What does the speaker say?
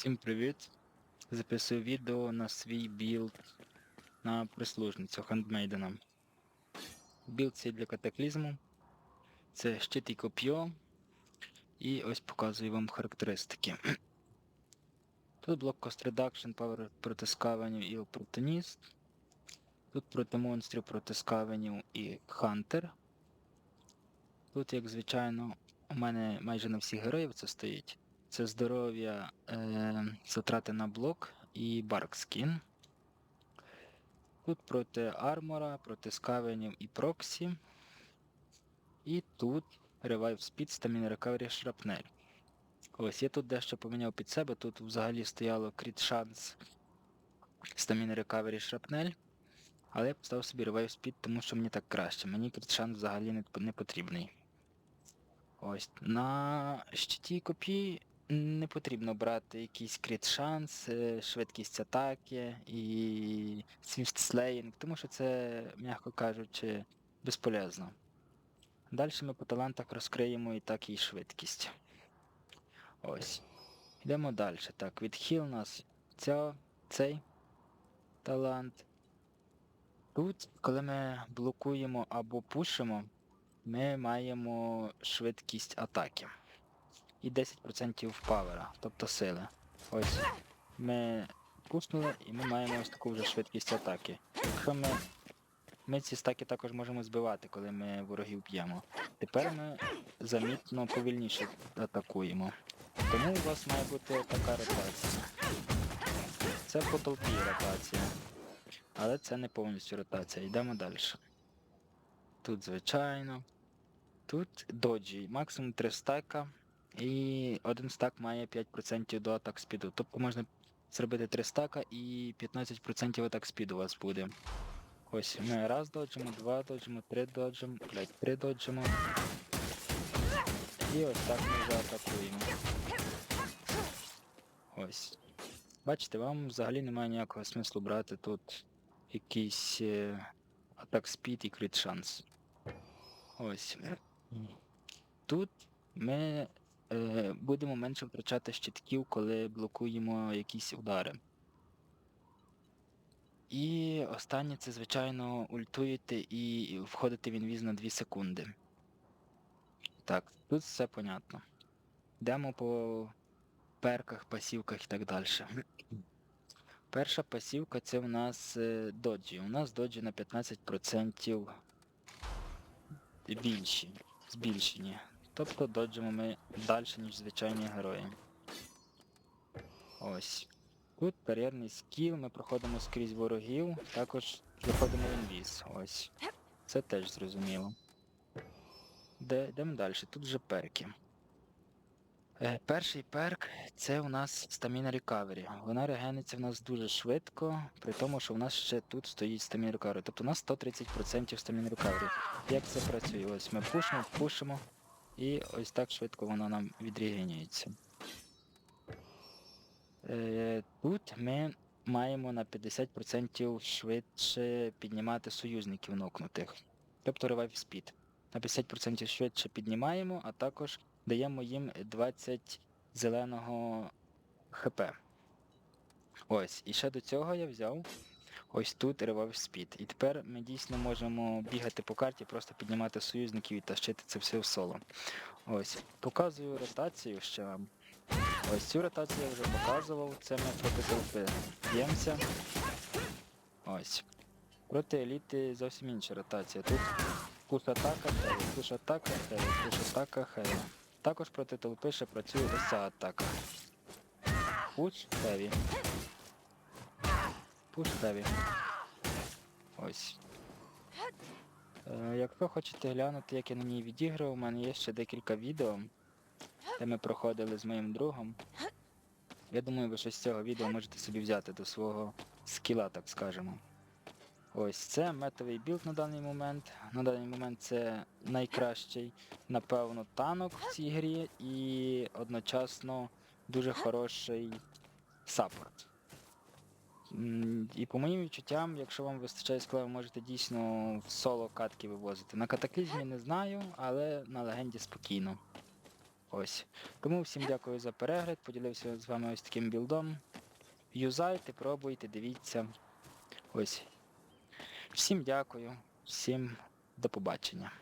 Всім привіт! Записую відео на свій білд на прислужницю хендмейдена. Білд цей для катаклізму. Це щит і коп'йо. І ось показую вам характеристики. Тут блок Cost Reduction, Power проти скавенів і Опортуніст. Тут проти монстрів проти скавенів і Хантер. Тут, як звичайно, у мене майже на всіх героїв це стоїть. Це здоров'я, е, затрати на блок і баркскін. Тут проти армора, проти скавенів і проксі. І тут Revive Speed, Stamina Recovery Shrapnel. Ось я тут дещо поміняв під себе. Тут взагалі стояло кріт шанс Stamina Recovery Shrapnel. Але я поставив собі Revive Speed, тому що мені так краще. Мені кріт шанс взагалі не, потрібний. Ось. На щиті копії не потрібно брати якийсь крит шанс, е, швидкість атаки і Slaying, тому що це, м'яко кажучи, безполезно. Далі ми по талантах розкриємо і так і швидкість. Ось. Йдемо далі. Так, відхил у нас ця, цей талант. Тут, коли ми блокуємо або пушимо, ми маємо швидкість атаки. І 10% павера, тобто сили. Ось ми пуснули і ми маємо ось таку вже швидкість атаки. Якщо ми. Ми ці стаки також можемо збивати, коли ми ворогів б'ємо. Тепер ми замітно повільніше атакуємо. Тому у вас має бути така ротація. Це по толпі ротація. Але це не повністю ротація. Йдемо далі. Тут, звичайно. Тут доджі. Максимум 3 стака. І один стак має 5% до атак спіду. Тобто можна зробити 3 стака і 15% атак спіду у вас буде. Ось ми раз доджимо, два доджимо, три доджимо, блять, три доджимо. І ось так ми вже атакуємо. Ось. Бачите, вам взагалі немає ніякого смислу брати тут якийсь е, атак спід і крит шанс. Ось. Тут ми е, будемо менше втрачати щитків, коли блокуємо якісь удари. І останнє це, звичайно, ультуєте і входите в інвіз на 2 секунди. Так, тут все понятно. Йдемо по перках, пасівках і так далі. Перша пасівка це у нас е, доджі. У нас доджі на 15% більші, збільшені. Тобто доджимо ми далі, ніж звичайні герої. Ось. Тут кар'єрний скіл, ми проходимо скрізь ворогів, також заходимо в інвіз. Ось. Це теж зрозуміло. Де, йдемо далі. Тут вже перки. Е, перший перк це у нас Stamina Recovery. Вона регениться в нас дуже швидко, при тому, що в нас ще тут стоїть Stamina Recovery. Тобто у нас 130% Stamina Recovery. Як це працює? Ось ми пушимо, пушимо, і ось так швидко вона нам відрегенюється. Е, Тут ми маємо на 50% швидше піднімати союзників нокнутих. Тобто Revive Speed. На 50% швидше піднімаємо, а також даємо їм 20 зеленого ХП. Ось, і ще до цього я взяв ось тут Revive Speed. І тепер ми дійсно можемо бігати по карті, просто піднімати союзників і тащити це все в соло. Ось, показую ротацію ще вам. Ось цю ротацію я вже показував, це ми проти толпи б'ємося. Ось. Проти еліти зовсім інша ротація. Тут пуш атака, хеві, пуш атака, хеві, пуш атака, хеві. Також проти толпи ще працює ось ця атака. Пуш хеві. Пуш хеві. Ось. Е, якщо хочете глянути, як я на ній відіграв, у мене є ще декілька відео де ми проходили з моїм другом. Я думаю, ви щось з цього відео можете собі взяти до свого скіла, так скажемо. Ось це метовий білд на даний момент. На даний момент це найкращий, напевно, танок в цій грі і одночасно дуже хороший саппорт. І по моїм відчуттям, якщо вам вистачає склав, можете дійсно в соло катки вивозити. На катаклізмі не знаю, але на легенді спокійно. Ось. Тому всім дякую за перегляд, поділився з вами ось таким білдом. Юзайте, пробуйте, дивіться. Ось. Всім дякую, всім до побачення.